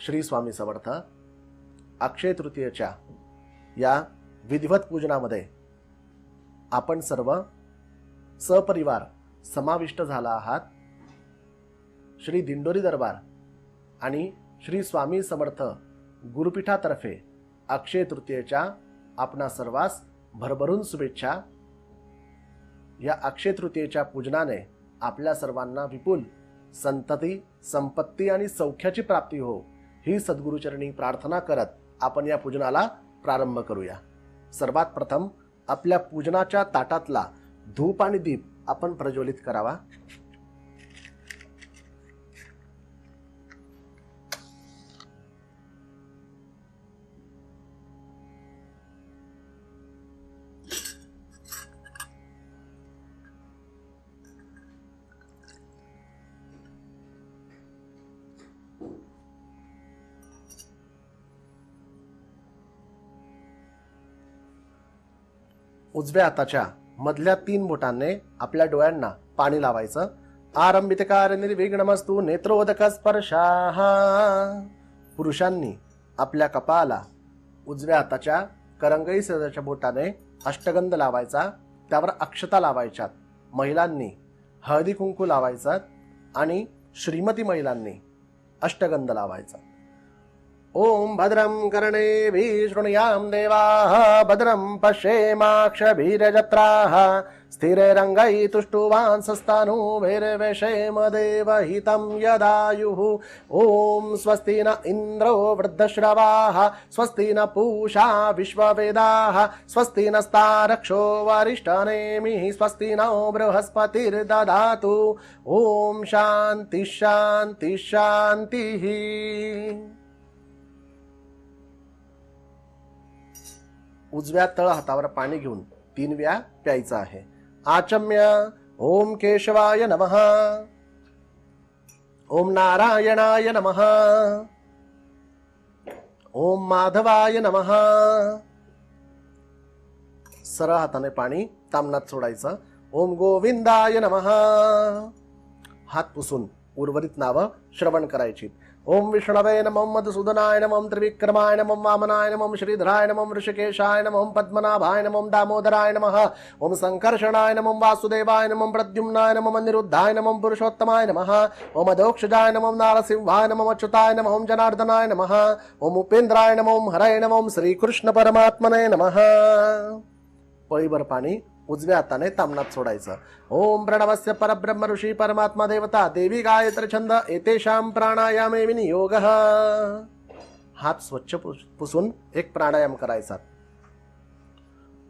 श्री स्वामी समर्थ अक्षय तृतीयेच्या या विधिवत पूजनामध्ये आपण सर्व सपरिवार समाविष्ट झाला आहात. श्री दिंडोरी दरबार आणि श्री स्वामी समर्थ गुरुपीठातर्फे अक्षय तृतीयेच्या आपणा सर्वांस भरभरून शुभेच्छा. या अक्षय तृतीयेच्या पूजनाने आपल्या सर्वांना विपुल संतती संपत्ती आणि सौख्याची प्राप्ती हो. ही सद्गुरुचरणी प्रार्थना करत आपण या पूजनाला प्रारंभ करूया. सर्वात प्रथम आपल्या पूजनाच्या ताटातला धूप आणि दीप आपण प्रज्वलित करावा. उजव्या हाताच्या मधल्या तीन बोटांनी आपल्या डोळ्यांना पाणी लावायचं. आरंभितकार निर्विघ्नमस्तु नेत्रोदक स्पर्शा. पुरुषांनी आपल्या कपाळाला उजव्या हाताच्या करंगई सजाच्या बोटाने अष्टगंध लावायचा. त्यावर अक्षता लावायच्यात. महिलांनी हळदी कुंकू लावायचा आणि श्रीमती महिलांनी अष्टगंध लावायचा. ॐ भद्रं कर्णे शृणुयां देवाः भद्रं पश्येमाक्षभिरजत्राः स्थिररङ्गै तुष्टुवांसस्तानुभैर्वेषेम देवहितं यदायुः। ॐ स्वस्ति न इन्द्रो वृद्धश्रवाः स्वस्ति न पूषा विश्ववेदाः स्वस्ति नस्तारक्षो वरिष्ठनेमिः स्वस्ति नो बृहस्पतिर्दधातु ॐ शान्तिः शान्ति शान्तिः। उजव्या तळ हातावर पाणी घेऊन तीन वेळा प्यायचं आहे. आचम्य. ओम केशवाय नमः. ओम नारायणाय नमः. ओम माधवाय नमः. सरळ हाताने पाणी तामनात सोडायचं. ओम गोविंदाय नमः. हात पुसून उर्वरित नावं श्रवण करायची. ओम विष्णवे नमः मधुसूदनाय नमः त्रिविक्रमाय नमः वामनाय नमः श्रीधराय नमः ऋषिकेशाय नमः पद्मनाभाय नमः दामोदराय नमः ओम संकर्षणाय नमः वासुदेवाय नमः प्रद्युम्नाय नमः अनिरुद्धाय नमः पुरुषोत्तमाय नमः ओम अधोक्षजाय नमः नारसिंहाय नमः अच्युताय नमः ओम जनार्दनाय नमः ओम उपेंद्राय नमः ओम हराय नमः श्रीकृष्ण परमात्मने नमः पळीभर पाणी उजव्या हाताने तामनात सोडायचं. ओम प्रणवस्य परब्रह्म ऋषी परमात्मा देवता देवी गायत्र छंद एतेषां प्राणायामे विनियोग. हात स्वच्छ पुसून एक प्राणायाम करायचा.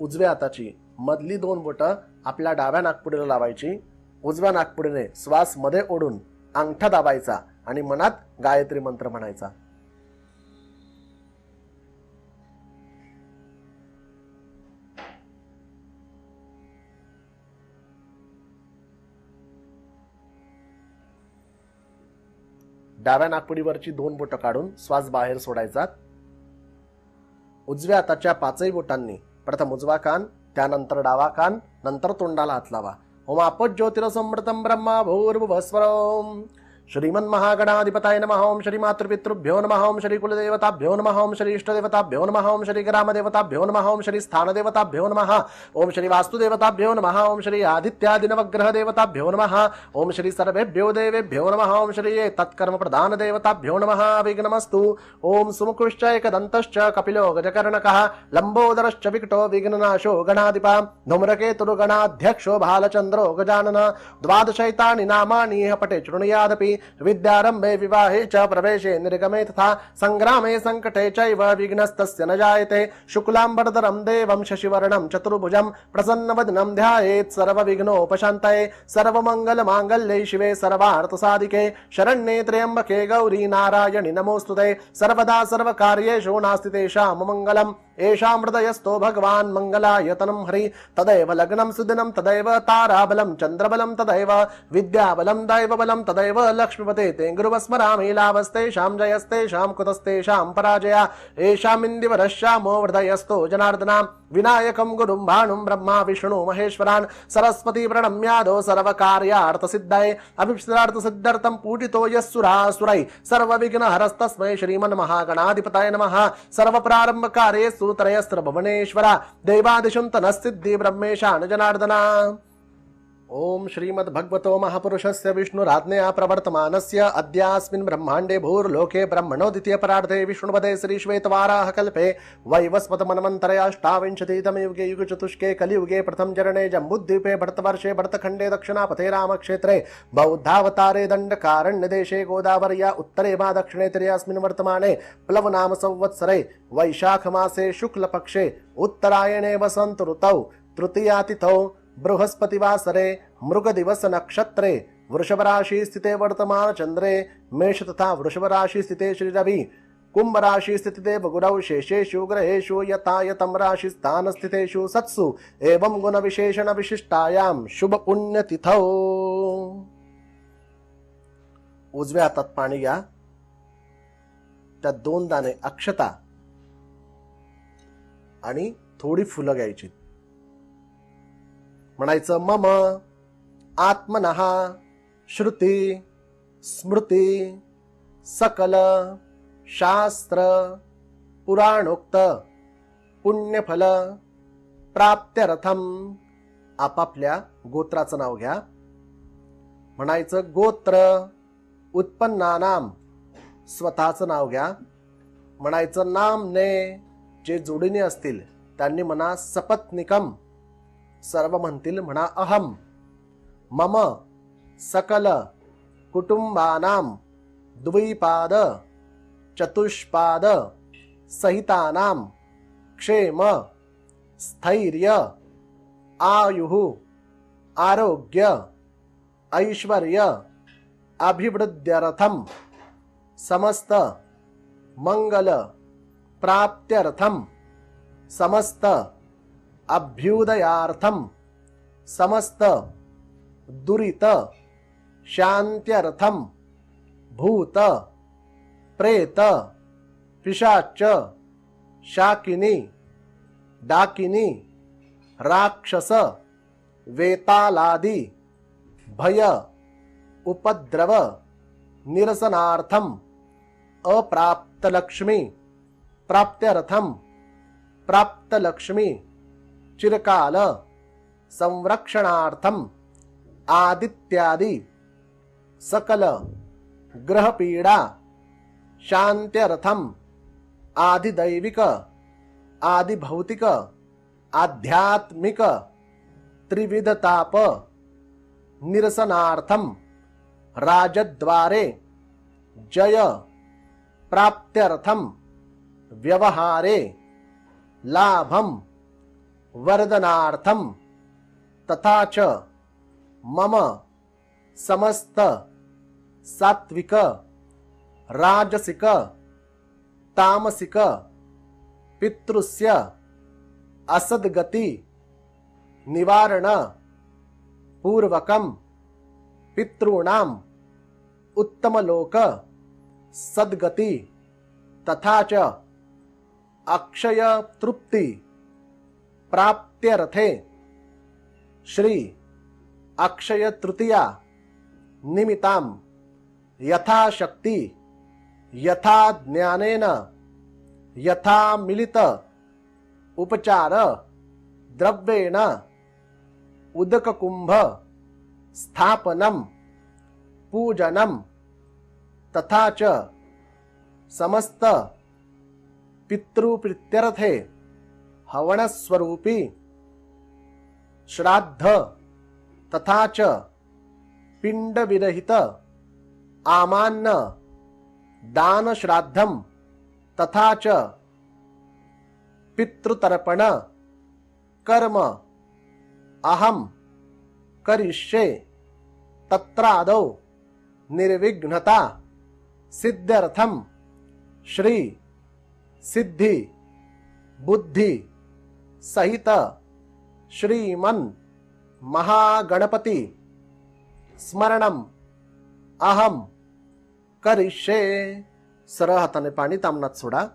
उजव्या हाताची मधली दोन बोटं आपल्या डाव्या नागपुडीला लावायची. उजव्या नागपुडीने श्वासमध्ये ओढून अंगठा दाबायचा आणि मनात गायत्री मंत्र म्हणायचा. डाव्या नागपुडीवरची दोन बोटं काढून श्वास बाहेर सोडायचा. उजव्या हाताच्या पाचही बोटांनी प्रथम उजवा कान त्यानंतर डावा कान नंतर तोंडाला हात लावा. ओम आपत ज्योतिरसमृतम ब्रह्मा भूर्भुवस्वरम. श्रीमन महागणाधिपताय नमः। ओम श्री मातृपितृभ्यो नमः। ओम श्री कुलदेवताभ्यो नमः। ओम श्री इष्टदेवताभ्यो नमः। ओम श्री ग्रामदेवताभ्यो नमः। ओम श्री स्थानदेवताभ्यो नमः। ओम श्री वास्तुदेवताभ्यो नमः। ओम श्री आदित्यादिनवग्रहदेवताभ्यो नमः। ओम श्री सर्वेभ्यो देवेभ्यो नमः। ओम श्री तत्कर्म प्रधान देवताभ्यो नमः। विघ्नमस्तु। ओम सुमुखुश्च एकदन्तश्च कपिलो गजकर्णकः लम्बोदरश्च विकटो विघ्ननाशो गणाधिपा। धूम्रकेतुर्गणाध्यक्षो भालचन्द्रो गजानन। द्वादशैतानि नामानि पटे शृणुयादपि विद्यारम्भे विवाहे च प्रवेशे निर्गमे तथा सङ्ग्रामे सङ्कटे चैव विघ्नस्तस्य न जायते शुक्लाम्बरधरं देवं शशिवर्णं चतुर्भुजं प्रसन्नवदनं ध्यायेत् सर्वविघ्नोपशान्तये सर्वमङ्गलमाङ्गल्ये शिवे सर्वार्थसाधिके शरण्ये त्र्यम्बके गौरी नारायणि नमोऽस्तु ते सर्वदा सर्वकार्येषु नास्ति तेषां मङ्गलम् येषां हृदयस्थो भगवान् मङ्गलायतनं हरि। तदैव लग्नं सुदिनं तदैव ताराबलं चन्द्रबलं तदैव विद्याबलं दैवबलं तदैव लक्ष्मीपते ते गुरुवस्मरामि लाभस्तेषां जयस्तेषां कुतस्तेषां पराजया। येषामिन्दिवरश्यामो हृदयस्थो जनार्दनां। विनायकं गुरुं भाणुं ब्रह्मा विष्णु महेश्वरान्। सरस्वती प्रणम्यादो सर्वकार्यार्थसिद्धये। अभिप्सितार्थसिद्धर्थं पूजितो यस्सुरासुरै। सर्वविघ्नहरस्तस्मै श्रीमन्महागणाधिपताय नमः। सर्वप्रारम्भकार्येषु त्रयस्त्र भुवनेश्वरा देवादिशुन्तनस्सिद्धि ब्रह्मेशान जनार्दना ॐ श्रीमद्भगवतो महापुरुषस्य विष्णुराज्ञया प्रवर्तमानस्य अद्यास्मिन् ब्रह्माण्डे भूर्लोके ब्रह्मणो द्वितीयपरार्धे विष्णुपदे श्रीश्वेतवाराहकल्पे वैवस्वतमन्वन्तरयाष्टाविंशतितमे युगे युगचतुष्के कलियुगे प्रथम चरणे जम्बुद्वीपे भरतवर्षे भरतखण्डे दक्षिणापथे रामक्षेत्रे बौद्धावतारे दण्डकारण्यदेशे गोदावर्या उत्तरे वा दक्षिणे तिर्यास्मिन् वर्तमाने प्लवनाम संवत्सरे वैशाखमासे शुक्लपक्षे उत्तरायणे वसन्त ऋतौ तृतीयातिथौ बृहस्पतिवासरे मृगदिवस नक्षत्रे वृषभ स्थिते वर्तमान चंद्रे मेष तथा वृषभ स्थिते श्री रवि कुंभ राशि स्थिते गुरौ शेषेषु ग्रहेषु यथा यतं राशिस्थानस्थितेषु स्थितेषु सत्सु एवं गुणविशेषणविशिष्टायां शुभपुण्यतिथौ। विशिष्टायां शुभ पुण्यतिथौ उजव्या हातात पाणी घ्या त्यात दोन दाणे अक्षता आणि थोडी फुलं घ्यायची. म्हणायचं मम आत्मनः श्रुती स्मृती सकल शास्त्र पुराणोक्त पुण्यफल प्राप्त्यरथम. आपापल्या गोत्राचं नाव घ्या. म्हणायचं गोत्र उत्पन्नानाम. स्वतःचं नाव घ्या. म्हणायचं नामने जे जोडीने असतील त्यांनी म्हणा सपत्निकम. सर्व म्हणतील म्हणा अहम. मम सकल कुटुंबानाम द्विपाद चतुष्पाद सहितानाम क्षेम स्थैर्य आयु आरोग्य ऐश्वर्य अभिवृद्ध्यर्थम समस्त मंगल प्राप्त्यर्थम समस्त अभ्युदयार्थम समस्त दुरित शांत्यर्थम भूत प्रेत पिशाच शाकिनी डाकिनी राक्षस वेतालादी भय उपद्रव निरसनार्थम अप्राप्तलक्ष्मी प्राप्त्यर्थम प्राप्तलक्ष्मी। चिरकाल संरक्षणार्थम आदित्यादि, सकल, ग्रहपीडा शांत्यर्थम आदिदैविक, आदिभौतिक, आध्यात्मिक, त्रिविधताप निरसनार्थम राजद्वारे, जय प्राप्त्यर्थम व्यवहारे, लाभम वर्धनार्थम। तथा च मम समस्त सात्विक राजसिक तामसिक पितृस्य असद्गती निवारण पूर्वकम पितॄणाम उत्तमलोक सद्गती तथा च अक्षय तृप्ती प्राप्त्यर्थे। श्री अक्षय तृतीया निमित्ताम यथाशक्ती यथा ज्ञानेन यथा मिलित उपचार द्रव्येण उदककुंभ स्थापनम पूजनम तथा च समस्त पितृप्रित्यर्थे। हवनस्वरूपी श्राद्ध तथा च पिंडविरहित आमान्न दानश्राद्धम तथाच तथा च पितृतर्पण कर्म अहम करिष्ये तत्रादौ निर्विघ्नता सिद्ध्यर्थम श्री सिद्धी बुद्धी सहित श्रीमन महागणपती स्मरणम अहम करिष्ये। सरळ हाताने पाणी तामनात सोडा.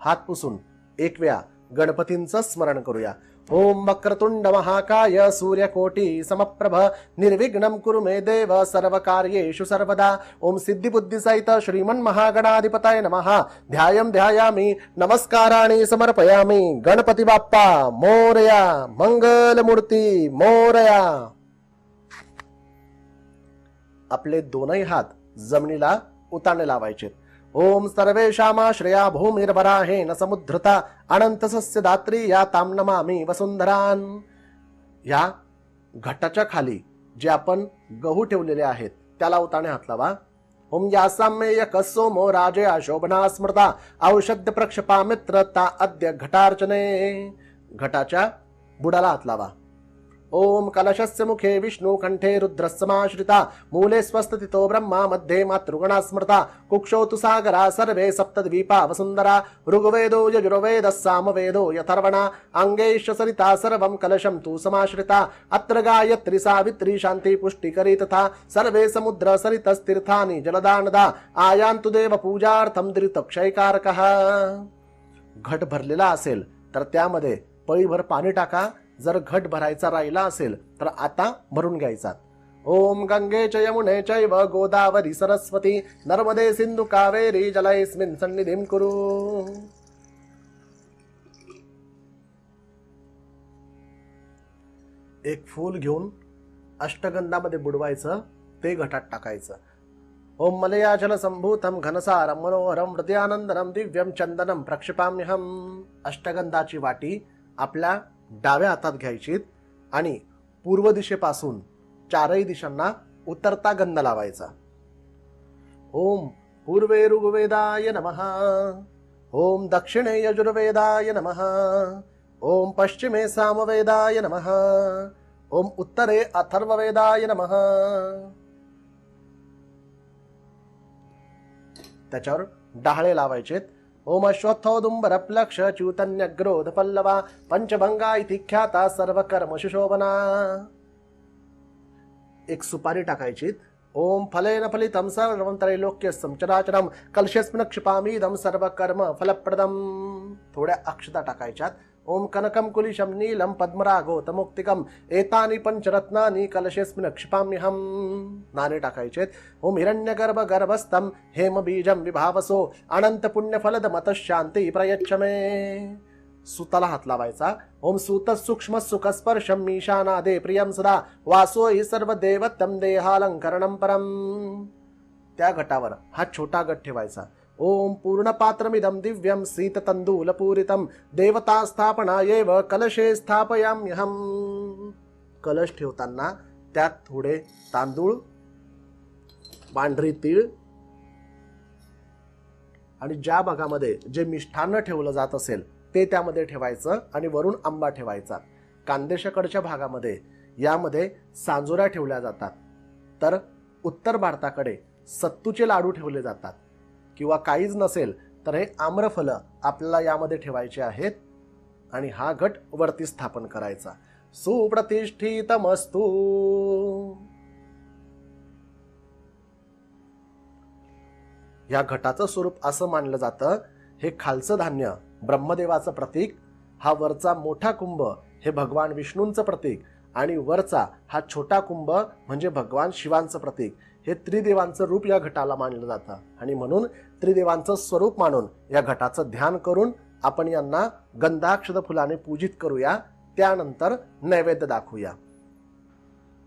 हात पुसून एक वेळा गणपतींचं स्मरण करूया. ओम वक्रतुंड महाकाय सूर्यकोटी समप्रभ निर्विघ्नं कुरु मे देव सर्वकार्येषु सर्वदा। ओम सिद्धिबुद्धिसहित श्रीमन महागणाधिपताय नमः। ध्यायं ध्यायामि नमस्काराणि समर्पयामि। गणपती बाप्पा मोरया मंगलमूर्ती मोरया। आपले दोनही हात जमिनीला उतारणे लावायचे ओम सर्वेषामाश्रया न समुद्धृता अनंतसस्य दात्री या ताम वसुंधरान या घटाच्या खाली जे आपण गहू ठेवलेले आहेत त्याला उताने हात लावा. ओम यासाम्येय कसोमो राजे अशोभना स्मृता औषध प्रक्षपा मित्रता अद्य घटार्चने. घटाच्या बुडाला हात लावा. ओम कलशस्य मुखे विष्णु कंठे रुद्रस्समाश्रिता मूले स्वस्ततितो ब्रह्मा मध्ये मातृगणा स्मृता कुक्षो तु सागरा सर्वे सप्तद्वीपा वसुन्धरा ऋग्वेदो यजुर्वेदः सामवेदो यथर्वणा अङ्गैश्च सरिता सर्वं कलशं तु समाश्रिता अत्र गायत्री सावित्री शान्ति पुष्टिकरी तथा सर्वे समुद्र सरितस्तीर्थानि जलदानदा आयान्तु देव पूजार्थं धृतक्षयकारकः घट भरलेला असेल तर त्यामध्ये पळीभर पाणी टाका जर घट भरायचा राहिला असेल तर आता भरून घ्यायचा ओम गंगे च यमुने चैव गोदावरी सरस्वती नर्मदे सिंधू कावेरी जलयस्मिन् सन्निधिं कुरु। एक फूल घेऊन अष्टगंधामध्ये बुडवायचं ते घटात टाकायचं. ओम मलयाचल संभूतम घनसारम मनोहरम हृदयानंदनम दिव्यम चंदनम प्रक्षिपाम्यहम अष्टगंधाची वाटी आपल्या डाव्या हातात घ्यायची आणि पूर्व दिशेपासून चारही दिशांना उतरता गंध लावायचा. ओम पूर्वे ऋग्वेदाय नमः. ओम दक्षिणे यजुर्वेदाय नमः. ओम पश्चिमे सामवेदाय नमः. ओम उत्तरे अथर्ववेदाय नमः. त्याच्यावर डहाळे लावायचेत. ओम अश्वत्थोदुंबर प्लक्ष पल्लवा पंचभंगा इति ख्याता सर्व कर्म सुशोभना एक सुपारी टाकायची ओम फलेन फलितम सर्वं त्रैलोक्य चराचरं कलशस्मिन क्षिपामीदं सर्व कर्म फलप्रदम। थोड्या अक्षता टाकायच्यात। ओम कनकं कुलिशं नीलं पद्मरागोतमुक्तिकं एतानि पञ्चरत्नानि कलशेस्मिन क्षिपाम्यहं नाणे टाकायचेत ओम हिरण्यगर्भ गर्भस्थं हेमबीजं विभावसो अनंत पुण्यफलद मतशांती प्रयच्छ मे सुताला हात लावायचा ओम सुत सूक्ष्म सुख स्पर्शम मीशानादे प्रियम सदा वासो हि सर्व देवत्तम देहालंकरणम परम। त्या गटावर हा छोटा गट ठेवायचा ओम पूर्णपात्रमिदं दिव्यं सीततण्डूलपूरितं देवतास्थापनायैव देवता स्थापना कलशे स्थापयाम्यहम्। कलश ठेवताना त्यात थोडे तांदूळ पांढरी तीळ आणि ज्या भागामध्ये जे मिष्ठान्न ठेवलं जात असेल ते त्यामध्ये ठेवायचं आणि वरून आंबा ठेवायचा. कांदेशाकडच्या भागामध्ये यामध्ये सांजोऱ्या ठेवल्या जातात. तर उत्तर भारताकडे सत्तूचे लाडू ठेवले जातात. किंवा काहीच नसेल तर हे आम्रफलं आपल्याला यामध्ये ठेवायचे आहेत आणि हा गट वरती स्थापन करायचा. सुप्रतिष्ठितमस्तू. या घटाचं स्वरूप असं मानलं जातं हे खालचं धान्य ब्रह्मदेवाचं प्रतीक हा वरचा मोठा कुंभ हे भगवान विष्णूंचं प्रतीक आणि वरचा हा छोटा कुंभ म्हणजे भगवान शिवांचं प्रतीक. हे त्रिदेवांचं रूप या घटाला मानलं जातं. आणि म्हणून त्रिदेवांचं स्वरूप मानून या घटाचं ध्यान करून आपण यांना गंधाक्षद फुलाने पूजित करूया. त्यानंतर नैवेद्य दाखवूया.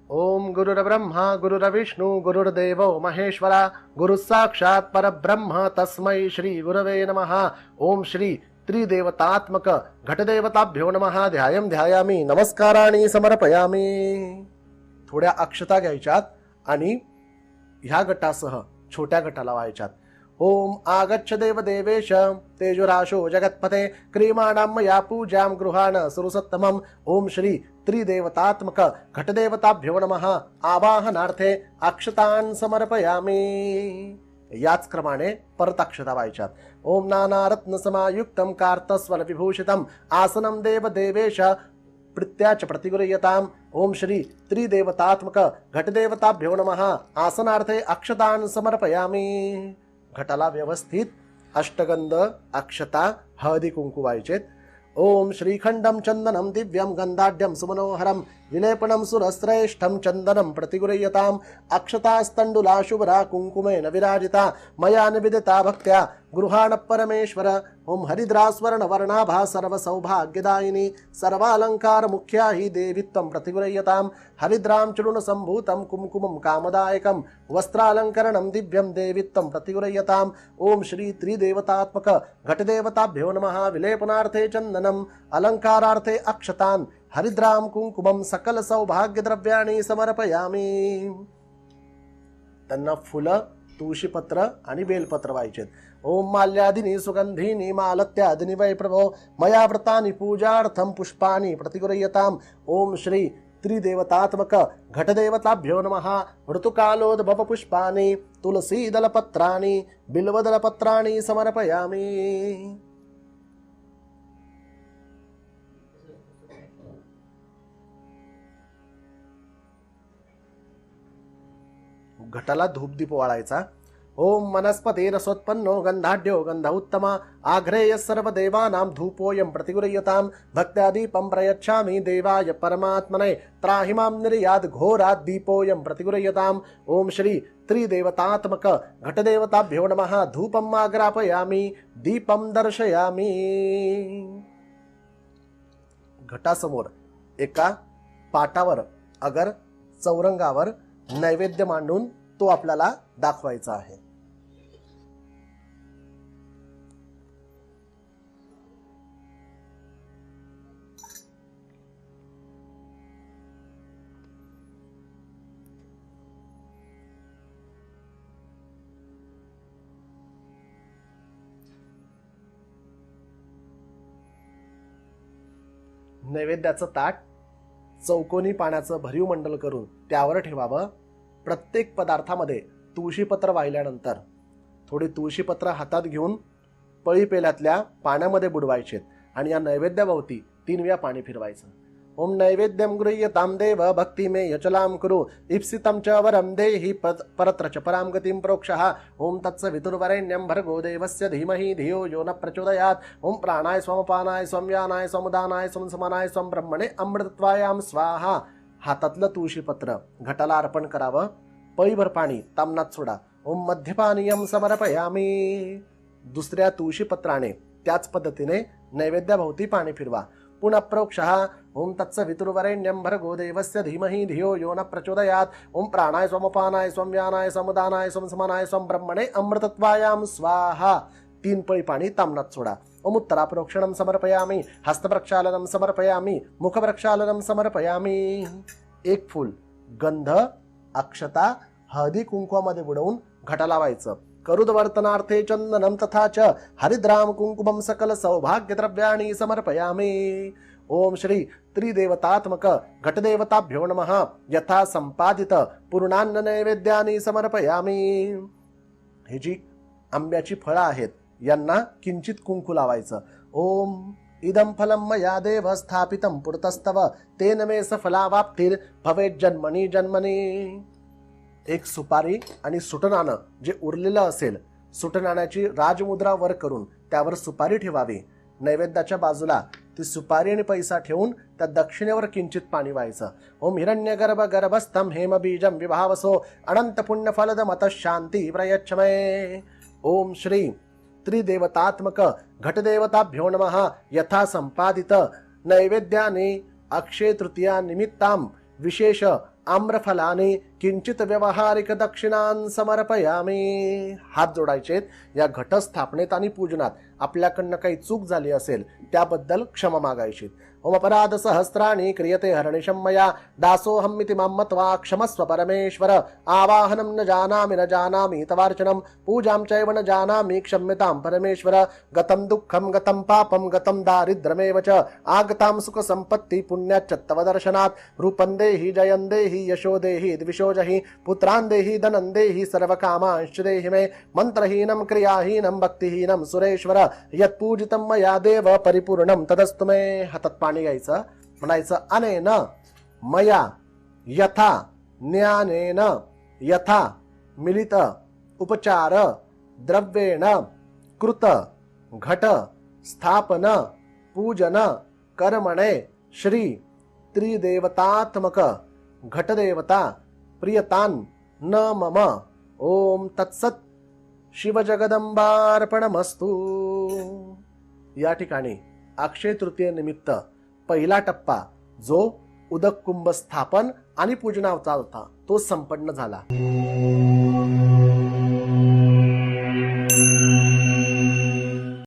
ओम गुरुर्ब्रह्मा गुरुर्विष्णू गुरुर्देव महेश्वरा गुरु साक्षात परब्रह्म तस्मै श्री गुरवे नमहा ओम श्री त्रिदेवतात्मक घटदेवताभ्यो नमहा ध्यायं ध्यायामी नमस्काराणि समर्पयामी. थोड्या अक्षता घ्यायच्यात आणि ह्या गटासह छोट्या गटाला व्हायच्यात. ओम आगच्छ देव देवेश तेजुराशो जगत्पते क्रीमाणां मया पूजाम गृहाण सुरुसत्तमम ओम श्री त्रिदेवतात्मक घटदेवताभ्यो नमः. आवाहनार्थे अक्षतान् समर्पयामी. याच क्रमाने परत अक्षता व्हायच्यात. ओम नाना रत्न समायुक्तम कार्तस्वर विभूषितम आसनम देव देवेश प्रत्याच प्रतिगृह्यताम. ओम श्री त्रिदेवतात्मक घटदेवताभ्यो नमः। आसनार्थे अक्षतान समर्पयामी। घटाला व्यवस्थित। अष्टगंध अक्षता हळदी कुंकू वायचेत। ओम श्रीखंडम चंदनम दिव्यम गंधाढ्यम सुमनोहरम। विलेपनम सुरश्रेष्ठम चंदनम प्रतिगृह्यताम अक्षतास्तंडुला शुभ्रा कुंकुमेन विराजिता। मया निवेदिता भक्त्या गृहाण परमेश्वर ओम हरिद्रास्वर्ण वर्णाभा सर्व सौभाग्यदायिनी सर्वालंकार मुख्या हि देवित्वं प्रतिगृह्यताम हरिद्राम चूर्ण संभूतं कुमकुमं कामदायकं वस्त्रालंकरणं दिव्यं देवित्वं प्रतिगृह्यताम ओम श्री त्रिदेवतात्मक घटदेवताभ्यो नमः। विलेपनार्थे चंदनम अलंकारार्थे अक्षतान हरिद्रां कुंकुमं सकल सौभाग्यद्रव्याणि समर्पयामि। समर्पयामी त्यांना फुलं तुळशीपत्र आणि बेलपत्र व्हायचेत. ओम माल्यादिनी सुगंधिनी मालत्यादिनी वै प्रभो मया व्रतानी पूजार्थं पुष्पाणि प्रतिगृह्यताम् ओम श्री त्रिदेवतात्मक घटदेवताभ्यो नमः। ऋतुकालोद्भव पुष्पाणि तुलसीदलपत्राणि बिल्वदलपत्राणि समर्पयामि। घटाला धूपदीप वाळायचा. ओम वनस्पती रसोत्पन्नो गंधाढ्यो गंध उत्तमा. आघ्रेय सर्व देवानां धूपोयम प्रतिगुरयताम भक्त्यादीपम प्रयच्छामि देवाय परमात्मने. त्राहिमाम निर्याद घोरात् दीपोयम प्रतिगुरयताम ओम श्री त्रिदेवतात्मक घटदेवताभ्यो नमः. धूपम् आग्रापयामि दीपं दर्शयामि। घटासमोर एका पाटावर अगर चौरंगावर नैवेद्य मांडून तो आपल्याला दाखवायचा आहे. नैवेद्याचं ताट चौकोनी पाण्याचं भरीव मंडल करून त्यावर ठेवावं. प्रत्येक पदार्थामध्ये तुळशीपत्र वाहिल्यानंतर थोडी तुळशीपत्र हातात घेऊन पळी पेल्यातल्या पाण्यामध्ये बुडवायचेत आणि या नैवेद्याभोवती तीन वेळा पाणी फिरवायचं. ओम नैवेद्यम गृह्यताम देव भक्ती मे यचलाम कुरु इप्सितं च वरम देहि पत- परत्र च पराम गतिं प्रोक्षः। ओम तत्स वितुर्वरेण्यं भर्गो देवस्य धीमहि धियो यो न प्रचोदयात्। ओम प्राणाय स्वमपानाय स्वम्यानाय स्वमुदानाय स्वमसमानाय स्वम ब्रह्मणे अमृतत्वायाम स्वाहा। हातातलं तुळशीपत्र घटाला अर्पण करावं पळीभर पाणी तामनात सोडा. ओम मध्यपानियम समर्पयामी. दुसऱ्या तुळशीपत्राने त्याच पद्धतीने नैवेद्याभोवती पाणी फिरवा. पुनः प्रोक्षः. ओम तत्स वितुर्वरेण्यं भर्गो देवस्य धीमहि धियो यो न प्रचोदयात्. ओम प्राणाय स्वमपानाय स्वम्यानाय समुदानाय स्वमसमानाय स्वम ब्रह्मणे अमृतत्वायाम स्वाहा. तीन पळी पाणी तामनात सोडा. ओम समर्पयामि. हस्तप्रक्षालनं समर्पयामि. मुखप्रक्षालनं समर्पयामि. एक फूल गंध अक्षता हळदी कुंकवामध्ये बुडवून घटा लावायचं. करुदवर्तनार्थे चंदनं तथा च हरिद्राम कुंकुमं सकल सौभाग्य द्रव्याणि समर्पयामि. ओम श्री त्रिदेवतात्मक घटदेवताभ्यो नम. यथा संपादित पूर्णान्न नैवेद्यानी समर्पयामि. हे जी आंब्याची फळं आहेत यांना किंचित कुंकू लावायचं. ओम इदं फलं मया देव स्थापितं पुरतस्तव तेन मे सफलावाप्तिर् भवेत् जन्मनी जन्मनी. एक सुपारी आणि सुटनाणं जे उरलेलं असेल सुटनाण्याची राजमुद्रा वर करून त्यावर सुपारी ठेवावी. नैवेद्याच्या बाजूला ती सुपारी आणि पैसा ठेवून त्या दक्षिणेवर किंचित पाणी व्हायचं. ओम हिरण्य गर्भ गर्भस्थम हेम बीजम विभावसो अनंत पुण्य फलद मत शांती प्रयच्छमय ओम श्री त्रिदेवतात्मक घटदेवताभ्यो नमः यथा संपादित नैवेद्याने अक्षय तृतीया निमित्ताम विशेष आम्रफलाने किंचित व्यवहारिक दक्षिणान समर्पयामे। हात जोडायचेत या घटस्थापनेत आणि पूजनात आपल्याकडनं काही चूक झाली असेल त्याबद्दल क्षमा मागायची ओम अपराध सहस्राणि क्रियते हरणिशं मया। दासोऽहमिति माँ मत्वा क्षमस्व परमेश्वर। आवाहनं न जानामि न जानामि तवार्चनं पूजां चैव न जानामि क्षम्यतां परमेश्वर। गतं दुःखं, गतं पापं, गतं दारिद्र्यमेव च। आगतां सुखसम्पत्ति पुण्याच्च तव दर्शनात्। रूपं देहि, जयं देहि, यशो देहि, द्विषो जहि। पुत्रान् देहि, धनं देहि, सर्वकामांश्च देहि मे। मन्त्रहीनं, क्रियाहीनं, भक्तिहीनं सुरेश्वर। यत्पूजितं मया देव, परिपूर्णं तदस्तु मे। हातात पाणी घ्यायचं. म्हणायचं अनेन मया यथा ज्ञानेन यथा मिलित उपचार द्रव्येण कृत घट स्थापन पूजन कर्मणे श्री त्रिदेवतात्मक घटदेवता प्रियतान न मम। ओम तत्सत शिवजगदंबार्पणमस्तू या ठिकाणी अक्षय तृतीयेनिमित्त पहिला टप्पा जो उदक कुंभ स्थापन आणि पूजनावचा होता तो संपन्न झाला.